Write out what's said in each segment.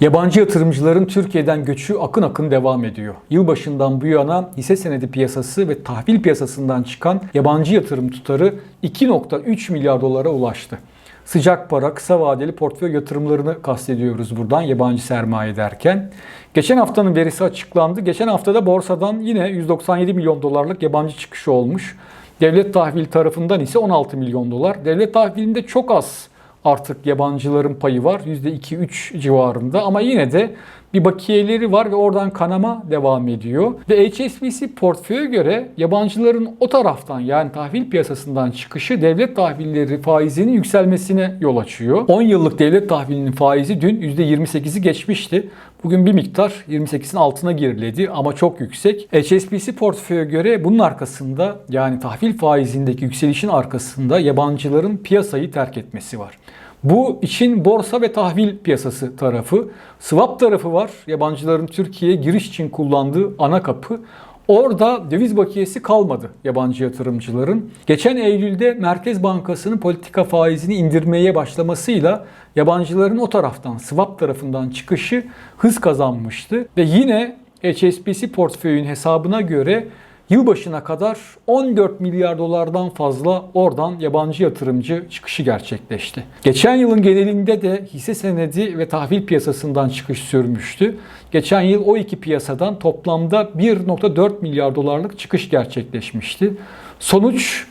Yabancı yatırımcıların Türkiye'den göçü akın akın devam ediyor. Yılbaşından bu yana hisse senedi piyasası ve tahvil piyasasından çıkan yabancı yatırım tutarı 2.3 milyar dolara ulaştı. Sıcak para, kısa vadeli portföy yatırımlarını kastediyoruz buradan yabancı sermaye derken. Geçen haftanın verisi açıklandı. Geçen haftada borsadan yine 197 milyon dolarlık yabancı çıkışı olmuş. Devlet tahvil tarafından ise 16 milyon dolar. Devlet tahvilinde çok az artık yabancıların payı var. %2-3 civarında ama yine de bir bakiyeleri var ve oradan kanama devam ediyor. Ve HSBC portföye göre yabancıların o taraftan yani tahvil piyasasından çıkışı devlet tahvilleri faizinin yükselmesine yol açıyor. 10 yıllık devlet tahvilinin faizi dün %28'i geçmişti. Bugün bir miktar 28'in altına geriledi ama çok yüksek. HSBC portföye göre bunun arkasında yani tahvil faizindeki yükselişin arkasında yabancıların piyasayı terk etmesi var. Bu için borsa ve tahvil piyasası tarafı. Swap tarafı var. Yabancıların Türkiye'ye giriş için kullandığı ana kapı. Orada döviz bakiyesi kalmadı yabancı yatırımcıların. Geçen Eylül'de Merkez Bankası'nın politika faizini indirmeye başlamasıyla yabancıların o taraftan, swap tarafından çıkışı hız kazanmıştı. Ve yine HSBC portföyün hesabına göre Yılbaşına kadar 14 milyar dolardan fazla oradan yabancı yatırımcı çıkışı gerçekleşti. Geçen yılın genelinde de hisse senedi ve tahvil piyasasından çıkış sürmüştü. Geçen yıl o iki piyasadan toplamda 1.4 milyar dolarlık çıkış gerçekleşmişti. Sonuç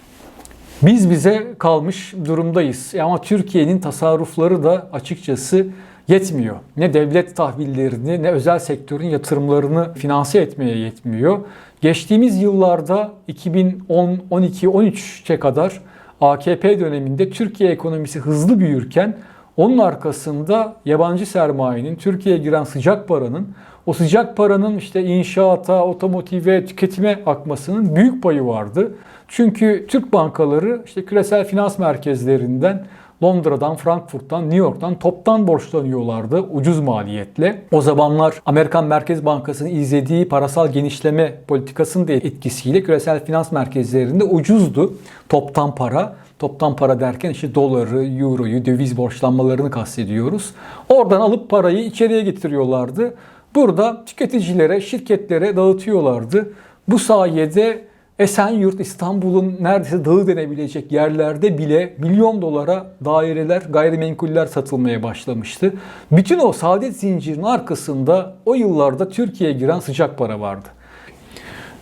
biz bize kalmış durumdayız. E Ama Türkiye'nin tasarrufları da açıkçası yetmiyor. Ne devlet tahvillerini ne özel sektörün yatırımlarını finanse etmeye yetmiyor. Geçtiğimiz yıllarda 2010, 12, 13'e kadar AKP döneminde Türkiye ekonomisi hızlı büyürken onun arkasında yabancı sermayenin Türkiye'ye giren sıcak paranın o sıcak paranın işte inşaata, otomotive, tüketime akmasının büyük payı vardı. Çünkü Türk bankaları işte küresel finans merkezlerinden Londra'dan, Frankfurt'tan, New York'tan toptan borçlanıyorlardı ucuz maliyetle. O zamanlar Amerikan Merkez Bankası'nın izlediği parasal genişleme politikasının da etkisiyle küresel finans merkezlerinde ucuzdu toptan para. Toptan para derken işte doları, euroyu, döviz borçlanmalarını kastediyoruz. Oradan alıp parayı içeriye getiriyorlardı. Burada tüketicilere, şirketlere dağıtıyorlardı. Bu sayede Esenyurt İstanbul'un neredeyse dağı denebilecek yerlerde bile milyon dolara daireler, gayrimenkuller satılmaya başlamıştı. Bütün o saadet zincirinin arkasında o yıllarda Türkiye'ye giren sıcak para vardı.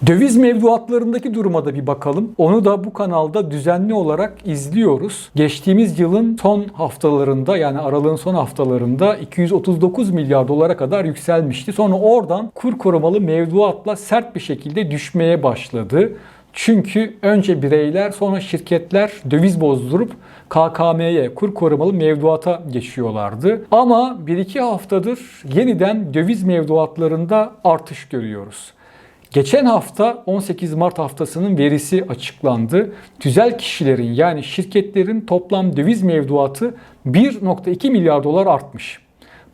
Döviz mevduatlarındaki duruma da bir bakalım. Onu da bu kanalda düzenli olarak izliyoruz. Geçtiğimiz yılın son haftalarında yani aralığın son haftalarında 239 milyar dolara kadar yükselmişti. Sonra oradan kur korumalı mevduatla sert bir şekilde düşmeye başladı. Çünkü önce bireyler sonra şirketler döviz bozdurup KKM'ye kur korumalı mevduata geçiyorlardı. Ama 1-2 haftadır yeniden döviz mevduatlarında artış görüyoruz. Geçen hafta 18 Mart haftasının verisi açıklandı. Tüzel kişilerin yani şirketlerin toplam döviz mevduatı 1.2 milyar dolar artmış.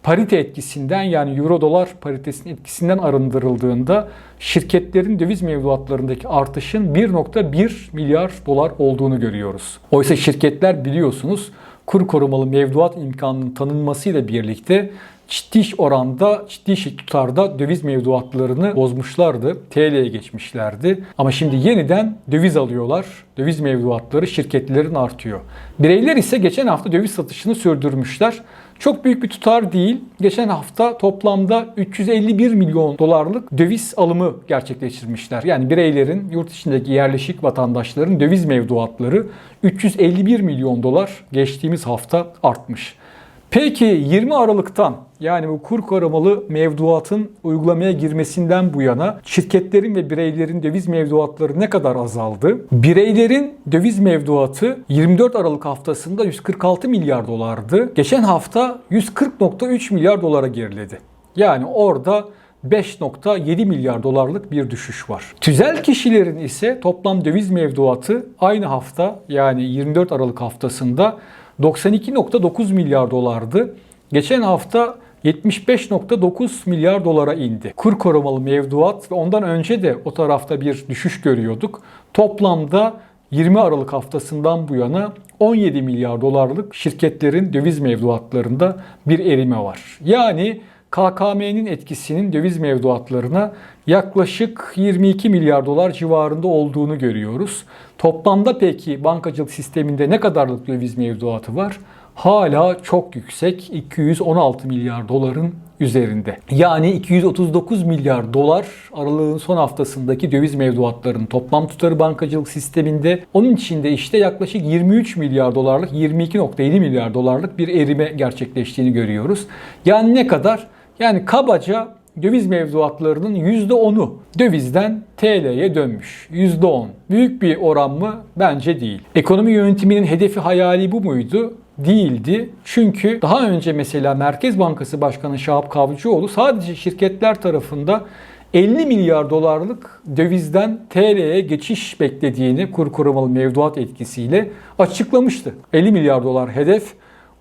Parite etkisinden yani euro dolar paritesinin etkisinden arındırıldığında şirketlerin döviz mevduatlarındaki artışın 1.1 milyar dolar olduğunu görüyoruz. Oysa şirketler biliyorsunuz kur korumalı mevduat imkanının tanınmasıyla birlikte ciddi oranda, ciddi tutarda döviz mevduatlarını bozmuşlardı. TL'ye geçmişlerdi. Ama şimdi yeniden döviz alıyorlar. Döviz mevduatları şirketlerin artıyor. Bireyler ise geçen hafta döviz satışını sürdürmüşler. Çok büyük bir tutar değil. Geçen hafta toplamda 351 milyon dolarlık döviz alımı gerçekleştirmişler. Yani bireylerin, yurt içindeki yerleşik vatandaşların döviz mevduatları 351 milyon dolar geçtiğimiz hafta artmış. Peki 20 Aralık'tan yani bu kur korumalı mevduatın uygulamaya girmesinden bu yana şirketlerin ve bireylerin döviz mevduatları ne kadar azaldı? Bireylerin döviz mevduatı 24 Aralık haftasında 146 milyar dolardı. Geçen hafta 140.3 milyar dolara geriledi. Yani orada 5.7 milyar dolarlık bir düşüş var. Tüzel kişilerin ise toplam döviz mevduatı aynı hafta yani 24 Aralık haftasında 92.9 milyar dolardı. Geçen hafta 75.9 milyar dolara indi. Kur korumalı mevduat ve ondan önce de o tarafta bir düşüş görüyorduk. Toplamda 20 Aralık haftasından bu yana 17 milyar dolarlık şirketlerin döviz mevduatlarında bir erime var. Yani KKM'nin etkisinin döviz mevduatlarına yaklaşık 22 milyar dolar civarında olduğunu görüyoruz. Toplamda peki bankacılık sisteminde ne kadarlık döviz mevduatı var? Hala çok yüksek 216 milyar doların üzerinde. Yani 239 milyar dolar aralığın son haftasındaki döviz mevduatlarının toplam tutarı bankacılık sisteminde. Onun içinde işte yaklaşık 23 milyar dolarlık 22.7 milyar dolarlık bir erime gerçekleştiğini görüyoruz. Yani ne kadar? Yani kabaca döviz mevduatlarının %10'u dövizden TL'ye dönmüş. %10. Büyük bir oran mı? Bence değil. Ekonomi yönetiminin hedefi hayali bu muydu? değildi. Çünkü daha önce mesela Merkez Bankası Başkanı Şahap Kavcıoğlu sadece şirketler tarafında 50 milyar dolarlık dövizden TL'ye geçiş beklediğini kur korumalı mevduat etkisiyle açıklamıştı. 50 milyar dolar hedef,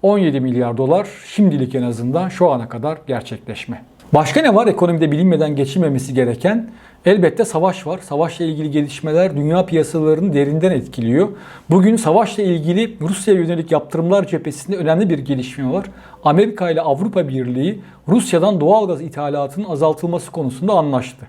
17 milyar dolar şimdilik en azından şu ana kadar gerçekleşme. Başka ne var ekonomide bilinmeden geçilmemesi gereken? Elbette savaş var. Savaşla ilgili gelişmeler dünya piyasalarını derinden etkiliyor. Bugün savaşla ilgili Rusya'ya yönelik yaptırımlar cephesinde önemli bir gelişme var. Amerika ile Avrupa Birliği Rusya'dan doğalgaz ithalatının azaltılması konusunda anlaştı.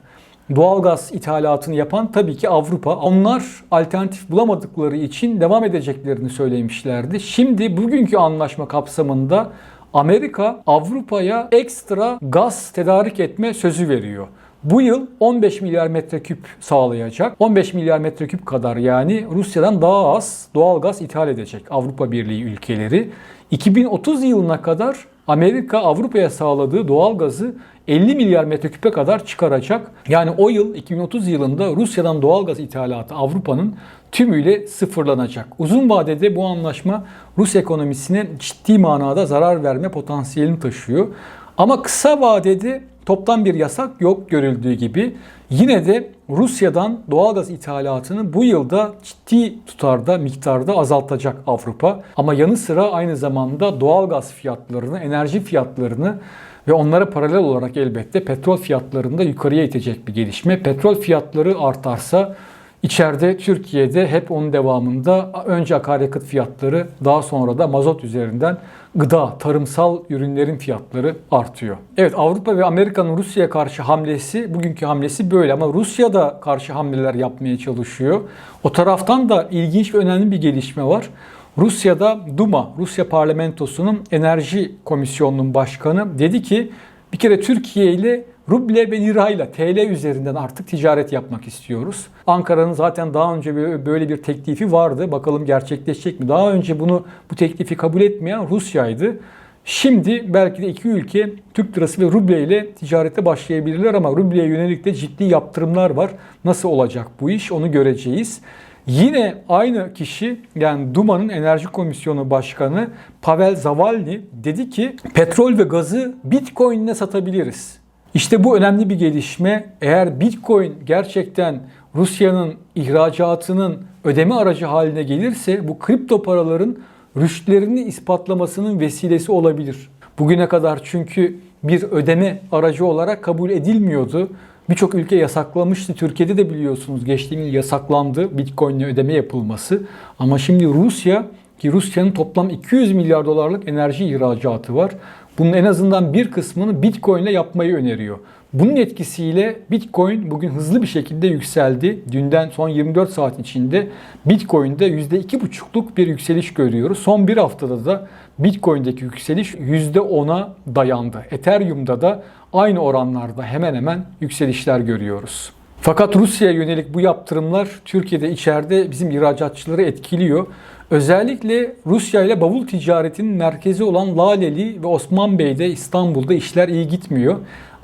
Doğalgaz ithalatını yapan tabii ki Avrupa. Onlar alternatif bulamadıkları için devam edeceklerini söylemişlerdi. Şimdi bugünkü anlaşma kapsamında Amerika Avrupa'ya ekstra gaz tedarik etme sözü veriyor. Bu yıl 15 milyar metreküp sağlayacak. 15 milyar metreküp kadar yani Rusya'dan daha az doğal gaz ithal edecek Avrupa Birliği ülkeleri. 2030 yılına kadar Amerika Avrupa'ya sağladığı doğal gazı 50 milyar metreküpe kadar çıkaracak. Yani o yıl 2030 yılında Rusya'dan doğal gaz ithalatı Avrupa'nın tümüyle sıfırlanacak. Uzun vadede bu anlaşma Rus ekonomisine ciddi manada zarar verme potansiyelini taşıyor. Ama kısa vadede toptan bir yasak yok görüldüğü gibi. Yine de Rusya'dan doğalgaz ithalatını bu yılda ciddi tutarda, miktarda azaltacak Avrupa. Ama yanı sıra aynı zamanda doğalgaz fiyatlarını, enerji fiyatlarını ve onlara paralel olarak elbette petrol fiyatlarını da yukarıya itecek bir gelişme. Petrol fiyatları artarsa İçeride Türkiye'de hep onun devamında önce akaryakıt fiyatları daha sonra da mazot üzerinden gıda, tarımsal ürünlerin fiyatları artıyor. Evet Avrupa ve Amerika'nın Rusya'ya karşı hamlesi, bugünkü hamlesi böyle ama Rusya da karşı hamleler yapmaya çalışıyor. O taraftan da ilginç ve önemli bir gelişme var. Rusya'da Duma, Rusya parlamentosunun enerji komisyonunun başkanı dedi ki bir kere Türkiye ile ruble ve lirayla TL üzerinden artık ticaret yapmak istiyoruz. Ankara'nın zaten daha önce böyle bir teklifi vardı. Bakalım gerçekleşecek mi? Daha önce bunu bu teklifi kabul etmeyen Rusya'ydı. Şimdi belki de iki ülke Türk lirası ve ruble ile ticarete başlayabilirler ama rubleye yönelik de ciddi yaptırımlar var. Nasıl olacak bu iş onu göreceğiz. Yine aynı kişi yani Duma'nın Enerji Komisyonu Başkanı Pavel Zavalny dedi ki petrol ve gazı Bitcoin'le satabiliriz. İşte bu önemli bir gelişme. Eğer Bitcoin gerçekten Rusya'nın ihracatının ödeme aracı haline gelirse bu kripto paraların rüştlerini ispatlamasının vesilesi olabilir. Bugüne kadar çünkü bir ödeme aracı olarak kabul edilmiyordu. Birçok ülke yasaklamıştı. Türkiye'de de biliyorsunuz geçtiğimiz yıl yasaklandı Bitcoin ile ödeme yapılması. Ama şimdi Rusya ki Rusya'nın toplam 200 milyar dolarlık enerji ihracatı var. Bunun en azından bir kısmını Bitcoin ile yapmayı öneriyor. Bunun etkisiyle Bitcoin bugün hızlı bir şekilde yükseldi. Dünden son 24 saat içinde Bitcoin'de %2,5'luk bir yükseliş görüyoruz. Son bir haftada da Bitcoin'deki yükseliş %10'a dayandı. Ethereum'da da aynı oranlarda hemen hemen yükselişler görüyoruz. Fakat Rusya'ya yönelik bu yaptırımlar Türkiye'de içeride bizim ihracatçıları etkiliyor. Özellikle Rusya ile bavul ticaretinin merkezi olan Laleli ve Osman Bey'de İstanbul'da işler iyi gitmiyor.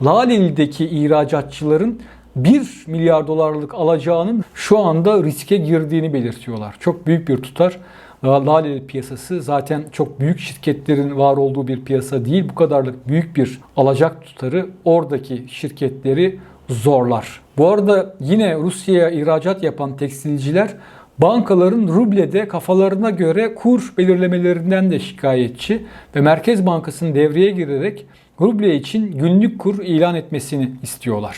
Laleli'deki ihracatçıların 1 milyar dolarlık alacağının şu anda riske girdiğini belirtiyorlar. Çok büyük bir tutar. Laleli piyasası zaten çok büyük şirketlerin var olduğu bir piyasa değil. Bu kadarlık büyük bir alacak tutarı oradaki şirketleri zorlar. Bu arada yine Rusya'ya ihracat yapan tekstilciler bankaların rublede kafalarına göre kur belirlemelerinden de şikayetçi ve Merkez Bankası'nın devreye girerek ruble için günlük kur ilan etmesini istiyorlar.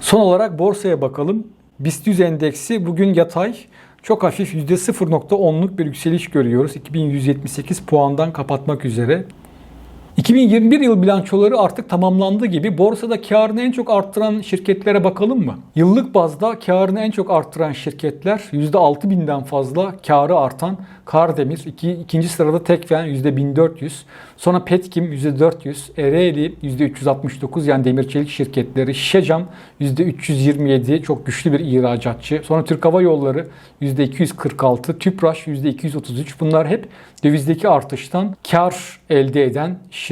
Son olarak borsaya bakalım. BIST 100 endeksi bugün yatay. Çok hafif %0.10'luk bir yükseliş görüyoruz. 2178 puandan kapatmak üzere. 2021 yıl bilançoları artık tamamlandı gibi borsada karını en çok arttıran şirketlere bakalım mı? Yıllık bazda karını en çok arttıran şirketler %6000'den fazla karı artan Kardemir, iki, ikinci sırada Tekfen %1400, sonra Petkim %400, Ereğli %369 yani demir çelik şirketleri, Şişecam %327 çok güçlü bir ihracatçı, sonra Türk Hava Yolları %246, Tüpraş %233 bunlar hep dövizdeki artıştan kar elde eden şirketler.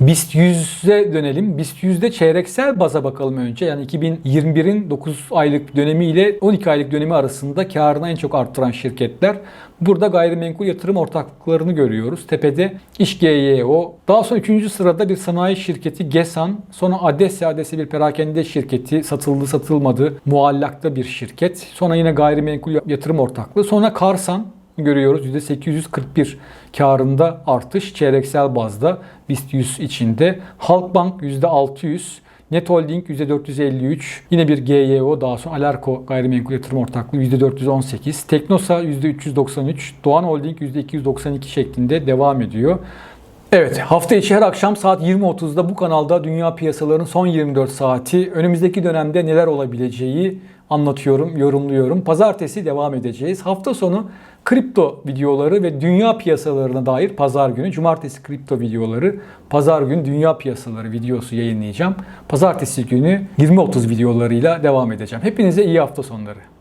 BIST 100'e dönelim. BIST 100'de çeyreksel baza bakalım önce. Yani 2021'in 9 aylık dönemi ile 12 aylık dönemi arasında karını en çok arttıran şirketler. Burada gayrimenkul yatırım ortaklıklarını görüyoruz. Tepede İş GYO, daha sonra 3. sırada bir sanayi şirketi GESAN, sonra Adesya, Adesya bir perakende şirketi, satıldı satılmadı, muallakta bir şirket. Sonra yine gayrimenkul yatırım ortaklığı, sonra Karsan, görüyoruz. %841 karında artış çeyreksel bazda BIST 100 içinde. Halkbank %600, Net Holding %453, yine bir GYO daha sonra Alarko gayrimenkul yatırım ortaklığı %418, Teknosa %393, Doğan Holding %292 şeklinde devam ediyor. Evet, hafta içi her akşam saat 20.30'da bu kanalda dünya piyasalarının son 24 saati, önümüzdeki dönemde neler olabileceği anlatıyorum, yorumluyorum. Pazartesi devam edeceğiz. Hafta sonu kripto videoları ve dünya piyasalarına dair pazar günü, cumartesi kripto videoları, pazar günü dünya piyasaları videosu yayınlayacağım. Pazartesi günü 20.30 videolarıyla devam edeceğim. Hepinize iyi hafta sonları.